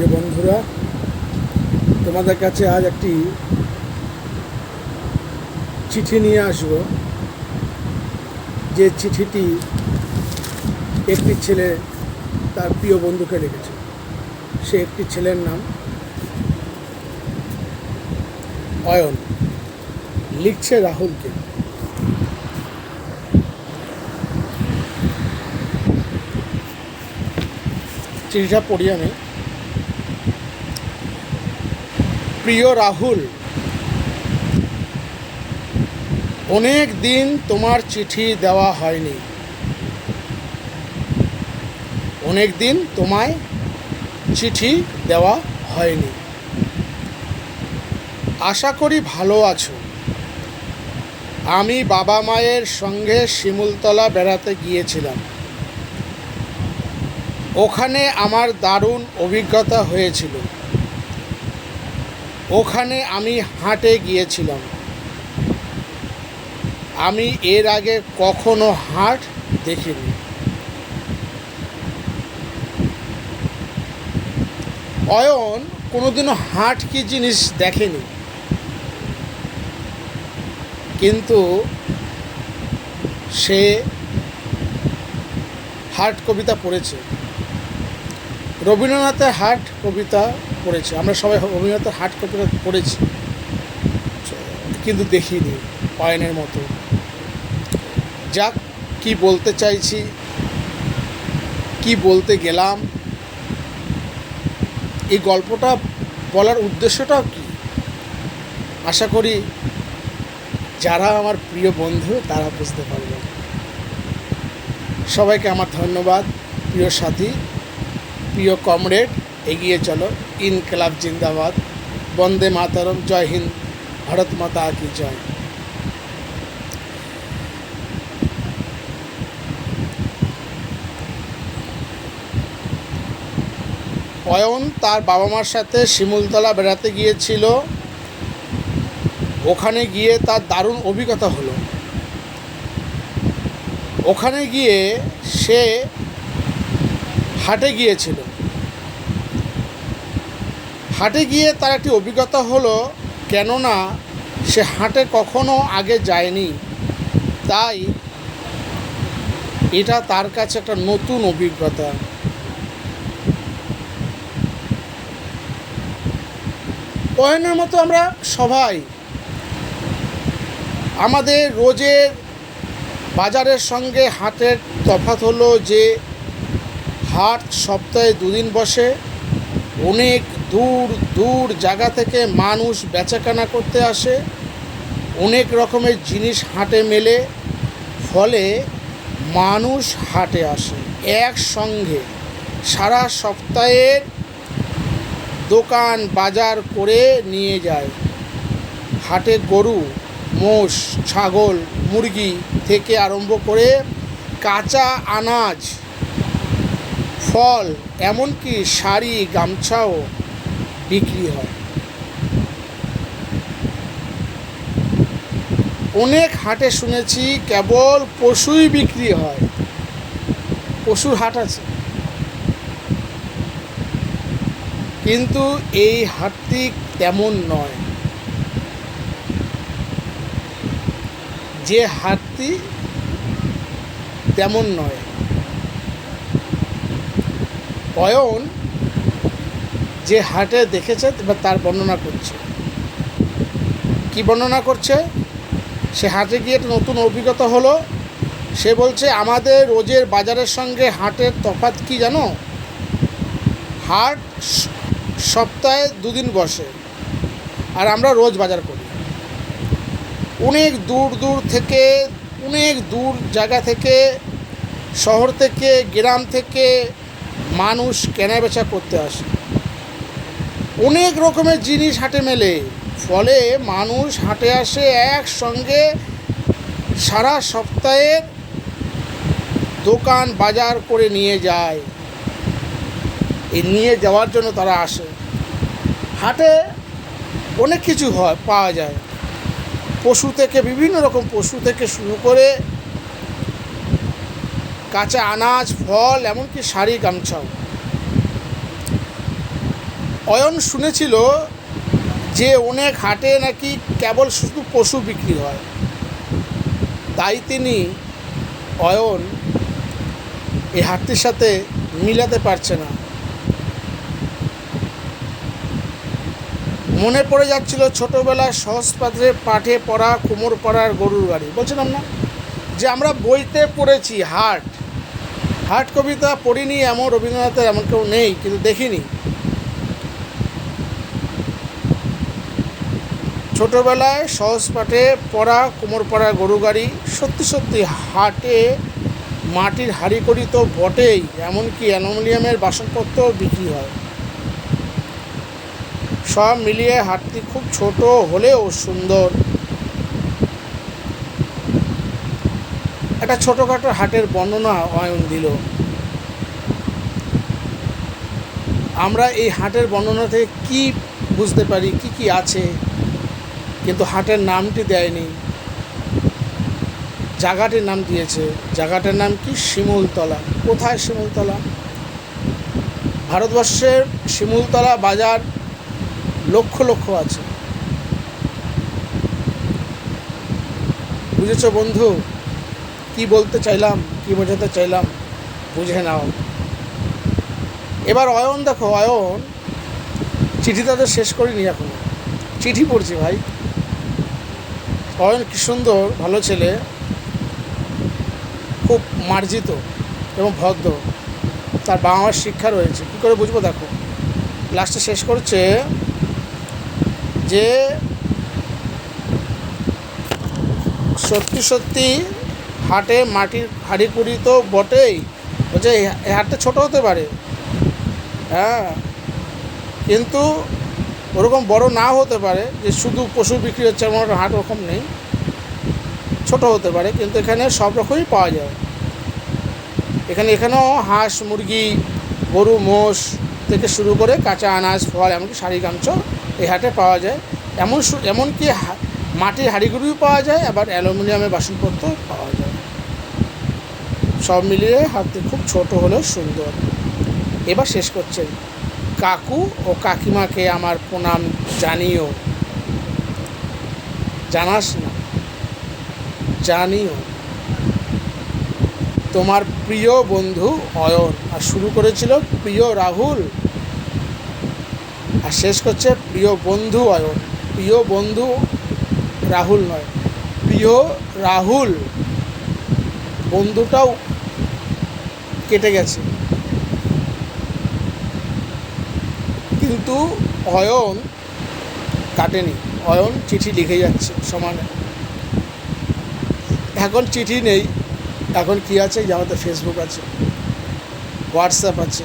প্রিয় বন্ধুরা, তোমাদের কাছে আজ একটি চিঠি নিয়ে আসব। যে চিঠিটি একটি ছেলে তার প্রিয় বন্ধুকে লিখেছে সে একটি ছেলের নাম অয়ন। লিখছে রাহুলকে। চিঠিটা পড়ি আমি। প্রিয় রাহুল, অনেক দিন তোমার চিঠি দেওয়া হয়নি। অনেক দিন তোমায় চিঠি দেওয়া হয়নি। আশা করি ভালো আছো। আমি বাবা মায়ের সঙ্গে শিমুলতলা বেড়াতে গিয়েছিলাম। ওখানে আমার দারুণ অভিজ্ঞতা হয়েছিল। ওখানে আমি হাটে গিয়েছিলাম। আমি এর আগে কখনো হাট দেখিনি। অয়ন কোনোদিনও হাট কি জিনিস দেখেনি। কিন্তু সে হাট কবিতা পড়েছে। রবীন্দ্রনাথের হাট কবিতা পড়েছে। আমরা সবাই রবীন্দ্রনাথের হাট কবিতা পড়েছি। কিন্তু দেখিনি অয়নের মতো। যাক, কি বলতে চাইছি, কি বলতে গেলাম, এই গল্পটা বলার উদ্দেশ্যটাও কি? আশা করি যারা আমার প্রিয় বন্ধু, তারা বুঝতে পারবে। সবাইকে আমার ধন্যবাদ, প্রিয় সাথী, প্রিয় কমরেড এগিয়ে চলো। ইনকলাব জিন্দাবাদ। বন্দে মাতারম। জয় হিন্দ। ভারত মাতা কি জয়। অয়ন তার বাবা মার সাথে শিমুলতলা বেড়াতে গিয়েছিল। ওখানে গিয়ে তার দারুণ অভিজ্ঞতা হলো। ওখানে গিয়ে সে হাটে গিয়েছিল। হাটে গিয়ে তার একটি অভিজ্ঞতা হলো, কেননা সে হাটে কখনো আগে যায়নি। তাই এটা তার কাছে একটা নতুন অভিজ্ঞতা। পয়নের মতো আমরা সবাই আমাদের রোজের বাজারের সঙ্গে হাটের তফাৎ হলো যে হাট সপ্তাহে দুদিন বসে, অনেক দূর দূর জায়গা থেকে মানুষ বেচাকেনা করতে আসে। অনেক রকমের জিনিস হাটে মেলে, ফলে মানুষ হাটে আসে একসঙ্গে। সারা সপ্তাহের দোকান বাজার করে নিয়ে যায়। হাটে গরু, মোষ, ছাগল, মুরগি থেকে আরম্ভ করে কাঁচা আনাজ, ফল, এমনকি শাড়ি, গামছাও বিক্রি হয়। অনেক হাটে শুনেছি কেবল পশুই বিক্রি হয়। পশুর হাট আছে। কিন্তু এই হাটটি তেমন নয়। যে হাটটি তেমন নয়। অয়ন যে হাটে দেখেছে বা তার বর্ণনা করছে। কি বর্ণনা করছে? সে হাটে গিয়ে একটা নতুন অভিজ্ঞতা হলো। সে বলছে, আমাদের রোজের বাজারের সঙ্গে হাটের তফাৎ কি জানো? হাট সপ্তাহে দুদিন বসে আর আমরা রোজ বাজার করি। অনেক দূর দূর থেকে, অনেক দূর জায়গা থেকে, শহর থেকে, গ্রাম থেকে মানুষ কেনাবেচা করতে আসে। অনেক রকমের জিনিস হাটে মেলে। ফলে মানুষ হাটে আসে একসঙ্গে সারা সপ্তাহের দোকান বাজার করে নিয়ে যায়। এই নিয়ে যাওয়ার জন্য তারা আসে। হাটে অনেক কিছু হয়, পাওয়া যায়। পশু থেকে, বিভিন্ন রকম পশু থেকে শুরু করে কাঁচা আনাজ, ফল, এমনকি শাড়ি, গামছাও। অয়ন শুনেছিল যে অনেক হাটে নাকি কেবল শুধু পশু বিক্রি হয়। তাই তিনি অয়ন এই হাটটির সাথে মিলাতে পারছে না। মনে পড়ে যাচ্ছিল ছোটোবেলায় সহজ পাত্রে পাঠে পড়া কোমর পড়ার গরুর গাড়ি বলছিলাম না? যে আমরা বইতে পড়েছি হাট। হাট কবিতা পড়িনি এমন রবীন্দ্রনাথের এমন কেউ নেই, কিন্তু দেখিনি। ছোটোবেলায় সহজ পাঠে পড়া কোমর পড়া গরু গাড়ি সত্যি সত্যি হাটে মাটির হাঁড়ি করি তো বটেই, এমনকি অ্যালুমিনিয়ামের বাসনপত্রও বিক্রি হয়। সব মিলিয়ে হাটটি খুব ছোট হলেও সুন্দর। একটা ছোটোখাটো হাটের বর্ণনা অয়ন দিল। আমরা এই হাটের বর্ণনা থেকে কি বুঝতে পারি, কি কি আছে? কিন্তু হাটের নামটি দেয়নি। জায়গাটির নাম দিয়েছে। জায়গাটার নাম কি? শিমুলতলা। কোথায় শিমুলতলা? ভারতবর্ষের শিমুলতলা বাজার লক্ষ লক্ষ আছে। বুঝেছ বন্ধু? কি বলতে চাইলাম, কি বোঝাতে চাইলাম, বুঝে নাও। এবার অয়ন দেখো, অয়ন, চিঠি তাদের শেষ করিনি এখনও। চিঠি পড়ছি ভাই। অয়ন কি সুন্দর ভালো ছেলে, খুব মার্জিত এবং ভদ্র। তার বাবা মার শিক্ষা রয়েছে। কী করে বুঝব দেখো? লাস্টে শেষ করছে যে সত্যি সত্যি হাটে মাটির হাঁড়ি কুড়ি তো বটেই। বলছে এই হাটটা ছোটো হতে পারে। হ্যাঁ। কিন্তু ওরকম বড় না হতে পারে যে শুধু পশু বিক্রি হচ্ছে এমন হাট ওরকম নেই। ছোট হতে পারে, কিন্তু এখানে সব রকমই পাওয়া যায়। এখানে, এখানেও হাঁস, মুরগি, গরু, মোষ থেকে শুরু করে কাঁচা আনাজ, ফল, এমনকি শাড়ি, গামছা এই হাটে পাওয়া যায়। এমন এমনকি মাটির হাঁড়িগুড়িও পাওয়া যায়, আবার অ্যালুমিনিয়ামের বাসনপত্র পাওয়া যায়। সব মিলিয়ে হাতে খুব ছোট হলেও সুন্দর। এবার শেষ করছেন কাকু ও কাকিমাকে আমার প্রণাম জানিও। জানাস না? জানিও। তোমার প্রিয় বন্ধু অয়ন, আর শুরু করেছিল প্রিয় রাহুল। আর শেষ করছে প্রিয় বন্ধু অয়ন। প্রিয় বন্ধু রাহুল নয়, প্রিয় রাহুল। বন্ধুটাও কেটে গেছে। কিন্তু অয়ন কাটেনি। অয়ন চিঠি লিখে যাচ্ছে সমানে। এখন চিঠি নেই। এখন কি আছে? যে আমাদের ফেসবুক আছে। হোয়াটসঅ্যাপ আছে।